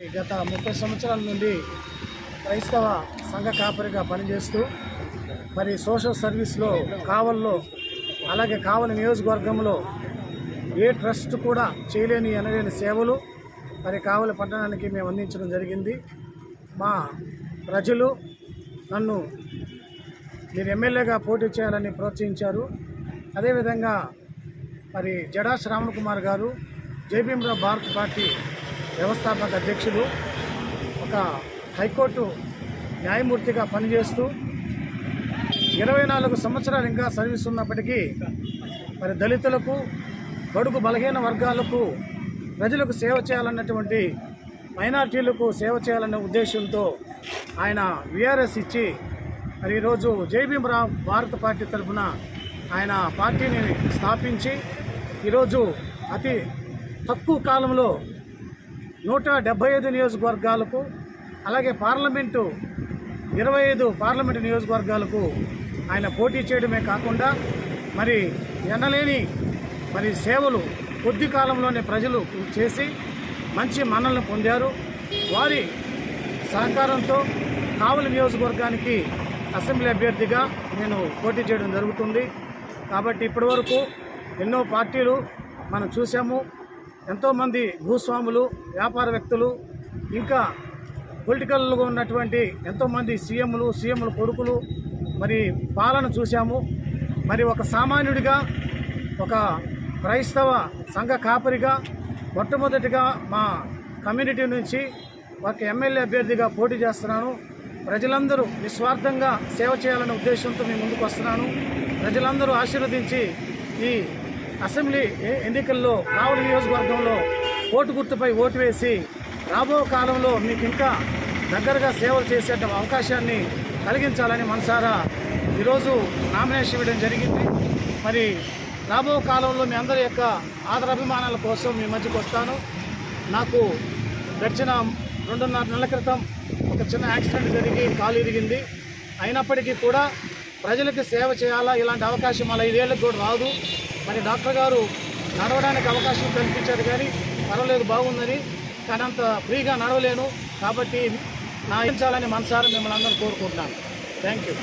గత ముప్పై సంవత్సరాల నుండి క్రైస్తవ సంఘ కాపరిగా పనిచేస్తూ మరి సోషల్ సర్వీస్లో కావల్లో అలాగే కావలి నియోజకవర్గంలో ఏ ట్రస్ట్ కూడా చేయలేని అనలేని సేవలు మరి కావలి పట్టణానికి మేము అందించడం జరిగింది. మా ప్రజలు నన్ను మీరు ఎమ్మెల్యేగా పోటీ చేయాలని ప్రోత్సహించారు. అదేవిధంగా మరి జడా శ్రావణ్ కుమార్ గారు జేబీఎంరావు భారత పార్టీ వ్యవస్థాపక అధ్యక్షుడు ఒక హైకోర్టు న్యాయమూర్తిగా పనిచేస్తూ ఇరవై నాలుగు సంవత్సరాలు ఇంకా సర్వీస్ ఉన్నప్పటికీ మరి దళితులకు బడుగు బలహీన వర్గాలకు ప్రజలకు సేవ చేయాలన్నటువంటి మైనార్టీలకు సేవ చేయాలనే ఉద్దేశంతో ఆయన విఆర్ఎస్ ఇచ్చి మరి ఈరోజు జైభీమరావు భారత పార్టీ తరఫున ఆయన పార్టీని స్థాపించి ఈరోజు అతి తక్కువ కాలంలో నూట డెబ్బై ఐదు నియోజకవర్గాలకు అలాగే పార్లమెంటు ఇరవై ఐదు పార్లమెంటు నియోజకవర్గాలకు ఆయన పోటీ చేయడమే కాకుండా మరి ఎనలేని మరి సేవలు కొద్ది కాలంలోనే ప్రజలు చేసి మంచి మన్నలను పొందారు. వారి సహకారంతో కావలి నియోజకవర్గానికి అసెంబ్లీ అభ్యర్థిగా నేను పోటీ చేయడం జరుగుతుంది. కాబట్టి ఇప్పటివరకు ఎన్నో పార్టీలు మనం చూసాము ఎంతోమంది భూస్వాములు వ్యాపార వ్యక్తులు ఇంకా పొలిటికల్గా ఉన్నటువంటి ఎంతోమంది సీఎంలు సీఎంల కొడుకులు మరి పాలన చూశాము. మరి ఒక సామాన్యుడిగా ఒక క్రైస్తవ సంఘ కాపరిగా మొట్టమొదటిగా మా కమ్యూనిటీ నుంచి ఒక ఎమ్మెల్యే అభ్యర్థిగా పోటీ చేస్తున్నాను. ప్రజలందరూ నిస్వార్థంగా సేవ చేయాలనే ఉద్దేశంతో మేము ముందుకు వస్తున్నాను. ప్రజలందరూ ఆశీర్వదించి ఈ అసెంబ్లీ ఎన్నికల్లో కావలి నియోజకవర్గంలో ఓటు గుర్తుపై ఓటు వేసి రాబో కాలంలో మీకు ఇంకా దగ్గరగా సేవలు చేసే అవకాశాన్ని కలిగించాలని మనసారా ఈరోజు నామినేషన్ ఇవ్వడం జరిగింది. మరి రాబో కాలంలో మీ అందరి యొక్క ఆదరాభిమానాల కోసం మీ మధ్యకు వస్తాను. నాకు గడిచిన రెండున్నర నెలల క్రితం ఒక చిన్న యాక్సిడెంట్ జరిగి కాలు ఇరిగింది. అయినప్పటికీ కూడా ప్రజలకు సేవ చేయాలా? ఇలాంటి అవకాశం అలా ఐదేళ్ళకి కూడా రాదు. మరి డాక్టర్ గారు నడవడానికి అవకాశం కల్పించారు కానీ పర్వాలేదు బాగుందని. కానీ అంత ఫ్రీగా నడవలేను. కాబట్టి నా ఇచ్చాలని మనసారా మిమ్మల్ని అందరూ కోరుకుంటున్నాను. Thank you.